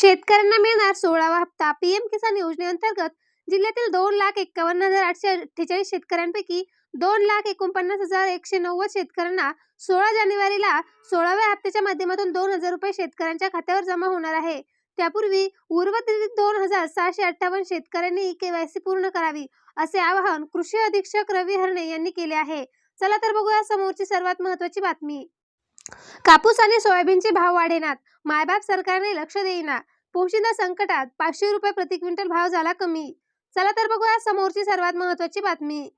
शेतकऱ्यांना मिळणार सोळावा हप्ता. पीएम किसान योजनेअंतर्गत जिल्ह्यातील दोन लाख एक्कावन्न हजार आठशे अठ्ठेचाळीस शेतकऱ्यांपैकी दोन लाख एकोणपन्नास हजार एकशे नव्वद शेतकऱ्यांना सोळा जानेवारीला सोळाव्या हप्त्याच्या माध्यमातून दोन हजार रुपये शेतकऱ्यांच्या खात्यावर जमा होणार आहे. त्यापूर्वी उर्वरित दोन हजार सहाशे अठ्ठावन्न शेतकऱ्यांनी केवायसी पूर्ण करावी असे आवाहन कृषी अधीक्षक रवी हरणे यांनी केले आहे. चला तर बघूया समोरची सर्वात महत्वाची बातमी. कापूस आणि सोयाबीनचे भाव वाढेनात. मायबाप सरकारने लक्ष देईना. पोशिंदा संकटात पाचशे रुपये प्रति क्विंटल भाव झाला कमी. चला तर बघूया समोरची सर्वात महत्वाची बातमी.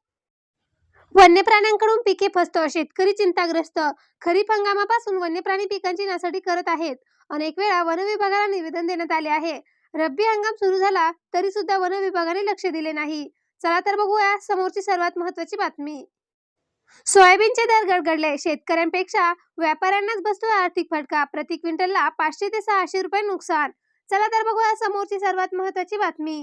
वन्य प्राण्यांकडून पिके फसतो शेतकरी चिंताग्रस्त. खरीप हंगामापासून वन्य प्राणी पिकांची नासाडी करत आहेत. अनेक वेळा वन विभागाला निवेदन देण्यात आले आहे. रब्बी हंगाम सुरू झाला तरी सुद्धा वन विभागाने लक्ष दिले नाही. चला तर बघूया समोरची सर्वात महत्वाची बातमी. सोयाबीनचे दर गडगडले. शेतकऱ्यांपेक्षा व्यापाऱ्यांनाच बसतोय आर्थिक फटका. प्रति क्विंटलला पाचशे ते सहाशे रुपये नुकसान. चला तर बघूया समोरची सर्वात महत्वाची बातमी.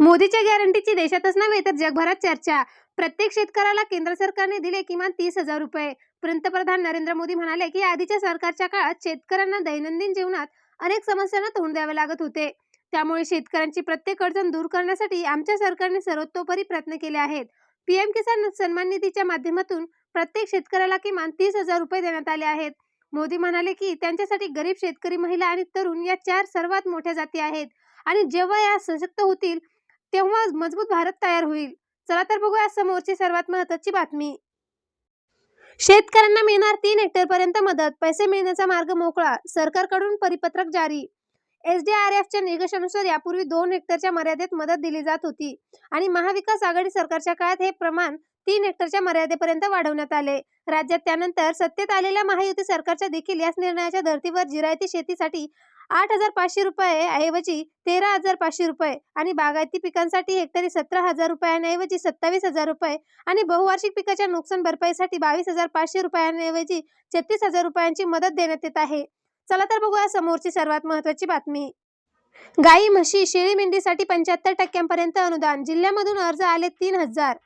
मोदीच्या गॅरंटीची देशातच नव्हे तर जगभरात चर्चा. प्रत्येक शेतकऱ्याला केंद्र सरकारने दिले किमान तीस हजार रुपये. पंतप्रधान नरेंद्र मोदी म्हणाले की आधीच्या सरकारच्या काळात शेतकऱ्यांना दैनंदिन जीवनात अनेक समस्यांना तोंड द्यावे लागत होते. त्यामुळे शेतकऱ्यांची प्रत्येक अडचण दूर करण्यासाठी आमच्या सरकारने सर्वतोपरी प्रयत्न केले आहेत. पीएम किसान सन्मान निधीच्या माध्यमातून प्रत्येक शेतकऱ्याला किमान तीस हजार रुपये देण्यात आले आहेत. मोदी म्हणाले की त्यांच्यासाठी गरीब शेतकरी महिला आणि तरुण या चार सर्वात मोठ्या जाती आहेत. आणि जेव्हा या सशक्त होतील तेव्हा मजबूत भारत तयार होईल. चला तर बघूया समोरची सर्वात महत्वाची बातमी. शेतकऱ्यांना मिळणार तीन हेक्टर पर्यंत मदत पैसे मिळण्याचा मार्ग मोकळा सरकारकडून परिपत्रक जारी. एसडीआरएफच्या निकषानुसार यापूर्वी दोन हेक्टरच्या मर्यादेत मदत दिली जात होती आणि महाविकास आघाडी सरकारच्या काळात हे प्रमाण तीन हेक्टरच्या मर्यादेपर्यंत वाढवण्यात आले. राज्यात त्यानंतर सत्तेत आलेल्या महायुती सरकारच्या देखील याच निर्णयाच्या धर्तीवर जिरायती शेतीसाठी आठ हजार पाचशे रुपये ऐवजी तेरा हजार पाचशे रुपये आणि बागायती पिकांसाठी हेक्टरी सतरा हजार रुपयांऐवजी सत्तावीस हजार रुपये आणि बहुवार्षिक पिकाच्या नुकसान भरपाईसाठी बावीस हजार पाचशे रुपयांऐवजी छत्तीस हजार रुपयांची मदत देण्यात येत आहे. चला तर बघूया समोरची सर्वात महत्वाची बातमी. गाई म्हशी शेळी मेंढीसाठी पंच्याहत्तर टक्क्यांपर्यंत अनुदान. जिल्ह्यामधून अर्ज आले तीन हजार.